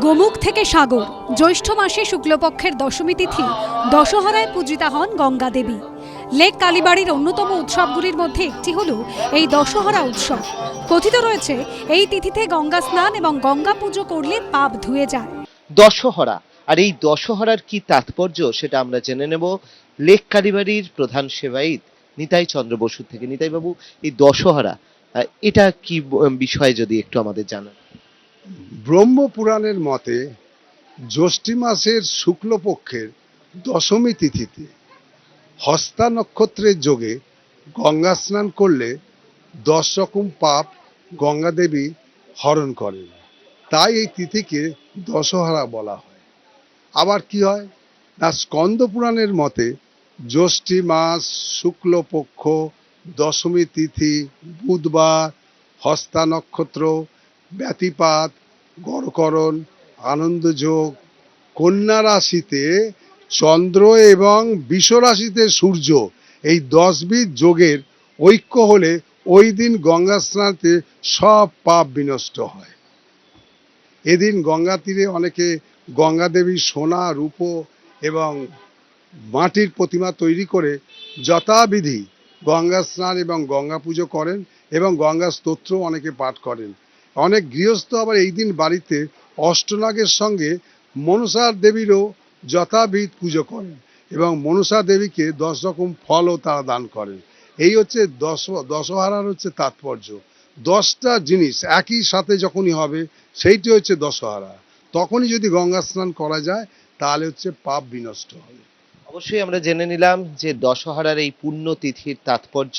গোমুখ থেকে সাগর, জ্যৈষ্ঠ মাসে শুক্লপক্ষের দশমী তিথি, দশহরায় পূজিতা হন গঙ্গা দেবী। লেক কালীবাড়ির অন্যতম উৎসবগুলির মধ্যে একটি হল এই দশহরা উৎসব। কথিত রয়েছে, এই তিথিতে গঙ্গা স্নান এবং গঙ্গা পুজো করলে পাপ ধুয়ে যায়। দশহরা, আর এই দশহরার কি তাৎপর্য সেটা আমরা জেনে নেব লেক কালীবাড়ির প্রধান সেবায়িত নিতাই চন্দ্র বসু থেকে। নিতাই বাবু, এই দশহরা এটা কি বিষয় যদি একটু আমাদের জানান? ব্রহ্মপুরাণের মতে, জ্যৈষ্ঠী মাসের শুক্লপক্ষের দশমী তিথিতে হস্তা নক্ষত্রের যোগে গঙ্গা স্নান করলে দশ রকম পাপ গঙ্গা দেবী হরণ করেন। তাই এই তিথিকে দশহরা বলা হয়। আবার কি হয়? না স্কন্দ পুরাণের মতে, জ্যৈষ্ঠী মাস, শুক্লপক্ষ, দশমী তিথি, বুধবার, হস্তা নক্ষত্র, ব্যতিপাত গড়করণ আনন্দযোগ কন্যা রাশিতে চন্দ্র এবং বিষ রাশিতে সূর্য, এই দশবিধ যোগের ঐক্য হলে ওই দিন গঙ্গা স্নাতে সব পাপ বিনষ্ট হয়। এদিন গঙ্গা তীরে অনেকে গঙ্গা দেবীর সোনা, রূপ এবং মাটির প্রতিমা তৈরি করে যথাবিধি গঙ্গা স্নান এবং গঙ্গা পুজো করেন এবং গঙ্গা স্তোত্র অনেকে পাঠ করেন। অনেক গৃহস্থ আবার এই দিন বাড়িতে অষ্টনাগের সঙ্গে মনসার দেবীরও যথাবিধ পুজো করেন এবং মনসা দেবীকে দশ রকম ফলও তারা দান করেন। এই হচ্ছে দশ, দশহারার হচ্ছে তাৎপর্য। দশটা জিনিস একই সাথে যখনই হবে, সেইটি হচ্ছে দশহারা। তখনই যদি গঙ্গা স্নান করা যায়, তাহলে হচ্ছে পাপ বিনষ্ট হবে। অবশ্যই আমরা জেনে নিলাম যে দশহরার এই পুণ্য তিথির তাৎপর্য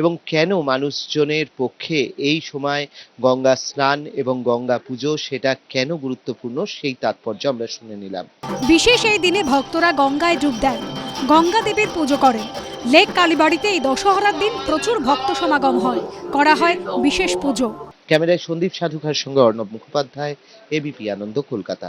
এবং কেন মানুষজনের পক্ষে এই সময় গঙ্গা স্নান এবং গঙ্গা পুজো সেটা কেন গুরুত্বপূর্ণ সেই তাৎপর্য আমরা শুনে নিলাম। বিশেষ এই দিনে ভক্তরা গঙ্গায় ডুব দেন গঙ্গা দেবীর পুজো করেন। লেক কালীবাড়িতে এই দশহরার দিন প্রচুর ভক্ত সমাগম হয় করা হয় বিশেষ পুজো। ক্যামেরায় সন্দীপ সাধুখার সঙ্গে অর্ণব মুখোপাধ্যায় এবিপি আনন্দ কলকাতা।